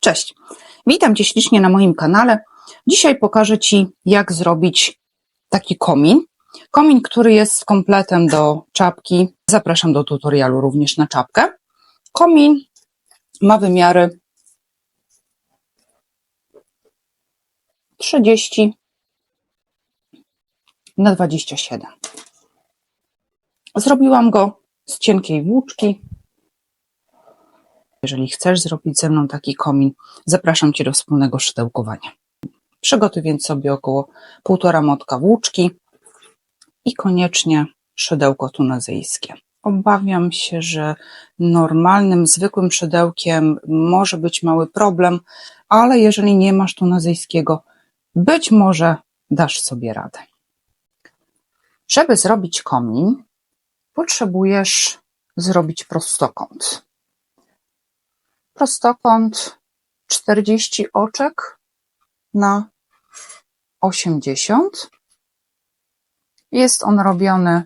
Cześć, witam Cię ślicznie na moim kanale. Dzisiaj pokażę Ci, jak zrobić taki komin. Komin, który jest kompletem do czapki. Zapraszam do tutorialu również na czapkę. Komin ma wymiary 30 na 27. Zrobiłam go z cienkiej włóczki, jeżeli chcesz zrobić ze mną taki komin, zapraszam Cię do wspólnego szydełkowania. Przygotuj więc sobie około półtora motka włóczki i koniecznie szydełko tunezyjskie. Obawiam się, że normalnym, zwykłym szydełkiem może być mały problem, ale jeżeli nie masz tunezyjskiego, być może dasz sobie radę. Żeby zrobić komin, potrzebujesz zrobić prostokąt prostokąt 40 oczek na 80. Jest on robiony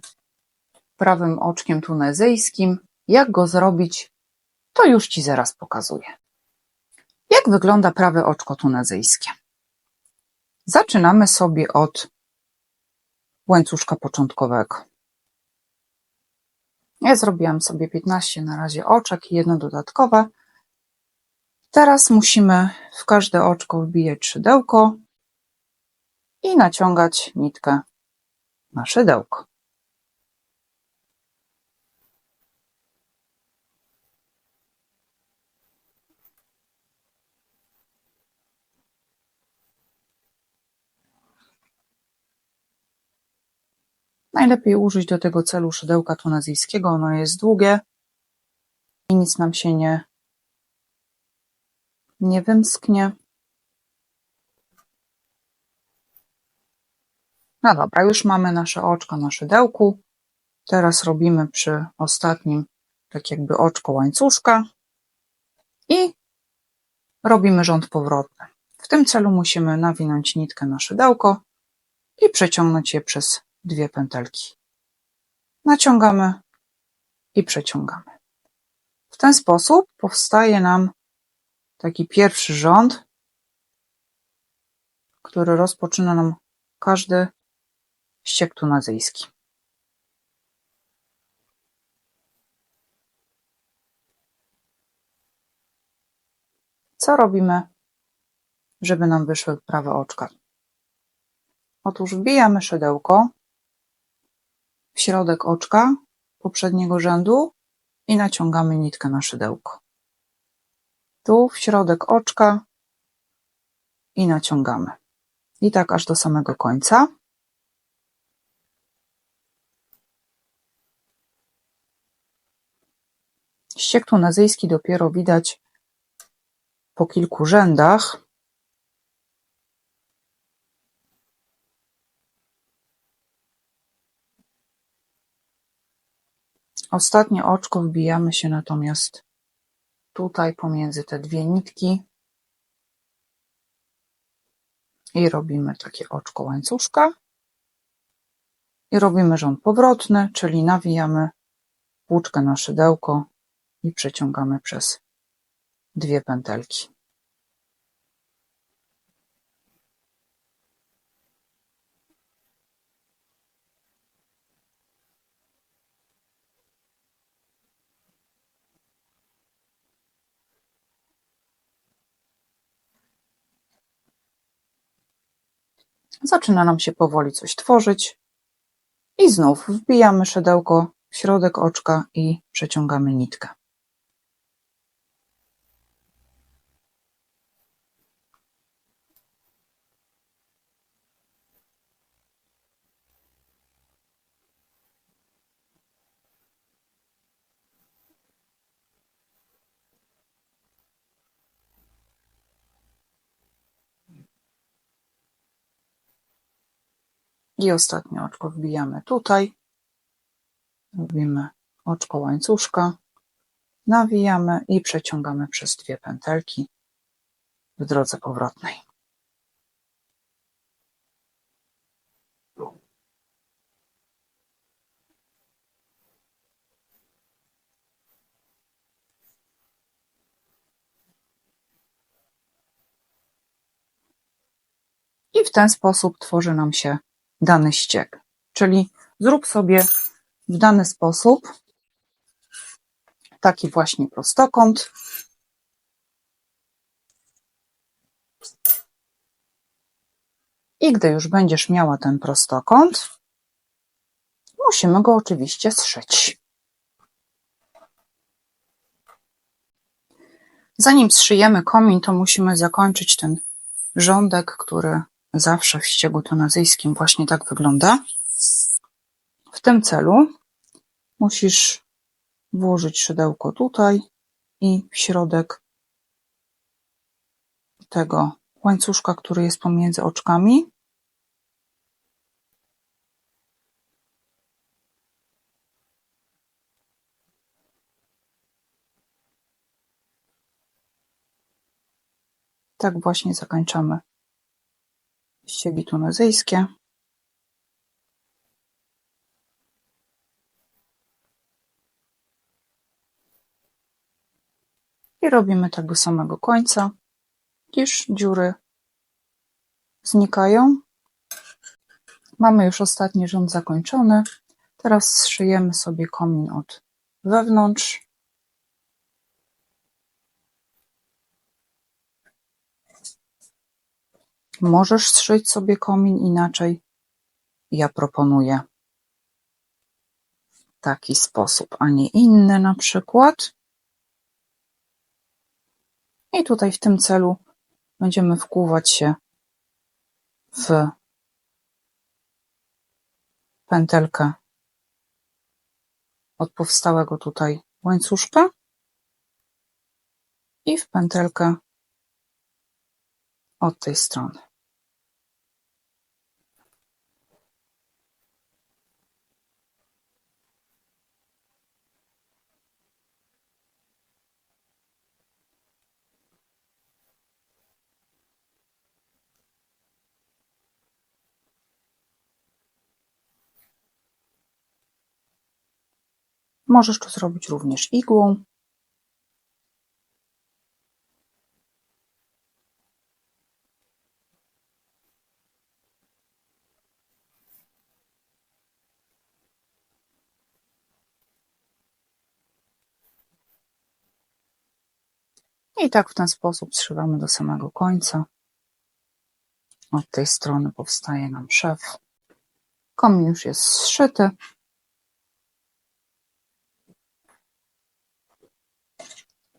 prawym oczkiem tunezyjskim. Jak go zrobić, to już Ci zaraz pokazuję. Jak wygląda prawe oczko tunezyjskie? Zaczynamy sobie od łańcuszka początkowego. Ja zrobiłam sobie 15 na razie oczek i jedno dodatkowe. Teraz musimy w każde oczko wbijać szydełko i naciągać nitkę na szydełko. Najlepiej użyć do tego celu szydełka tunezyjskiego, ono jest długie i nic nam się nie nie wymsknie. No dobra, już mamy nasze oczko na szydełku. Teraz robimy przy ostatnim tak jakby oczko łańcuszka i robimy rząd powrotny. W tym celu musimy nawinąć nitkę na szydełko i przeciągnąć je przez dwie pętelki. Naciągamy i przeciągamy. W ten sposób powstaje nam taki pierwszy rząd, który rozpoczyna nam każdy ściek tunezyjski. Co robimy, żeby nam wyszły prawe oczka? Otóż wbijamy szydełko w środek oczka poprzedniego rzędu i naciągamy nitkę na szydełko tu w środek oczka i naciągamy. I tak aż do samego końca. Ściek tunezyjski dopiero widać po kilku rzędach. Ostatnie oczko wbijamy się natomiast tutaj pomiędzy te dwie nitki i robimy takie oczko łańcuszka i robimy rząd powrotny, czyli nawijamy włóczkę na szydełko i przeciągamy przez dwie pętelki. Zaczyna nam się powoli coś tworzyć i znów wbijamy szydełko w środek oczka i przeciągamy nitkę. I ostatnie oczko wbijamy tutaj. Robimy oczko łańcuszka. Nawijamy i przeciągamy przez dwie pętelki w drodze powrotnej. I w ten sposób tworzy nam się dany ścieg. Czyli zrób sobie w dany sposób taki właśnie prostokąt. I gdy już będziesz miała ten prostokąt, musimy go oczywiście zszyć. Zanim zszyjemy komin, to musimy zakończyć ten rządek, który zawsze w ściegu tunezyjskim właśnie tak wygląda. W tym celu musisz włożyć szydełko tutaj i w środek tego łańcuszka, który jest pomiędzy oczkami. Tak właśnie zakończamy ściegi tunezyjskie. I robimy tak do samego końca, iż dziury znikają. Mamy już ostatni rząd zakończony. Teraz zszyjemy sobie komin od wewnątrz. Możesz zszyć sobie komin inaczej. Ja proponuję taki sposób, a nie inny na przykład. I tutaj w tym celu będziemy wkłuwać się w pętelkę od powstałego tutaj łańcuszka i w pętelkę od tej strony. Możesz to zrobić również igłą. I tak w ten sposób zszywamy do samego końca. Od tej strony powstaje nam szef. Komin już jest zszyty.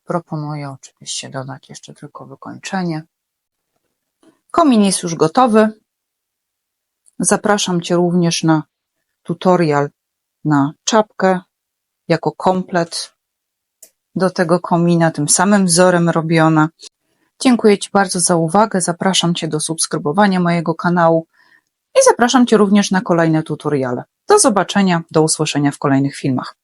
Proponuję oczywiście dodać jeszcze tylko wykończenie. Komin jest już gotowy. Zapraszam Cię również na tutorial na czapkę jako komplet do tego komina, tym samym wzorem robiona. Dziękuję Ci bardzo za uwagę. Zapraszam Cię do subskrybowania mojego kanału i zapraszam Cię również na kolejne tutoriale. Do zobaczenia, do usłyszenia w kolejnych filmach.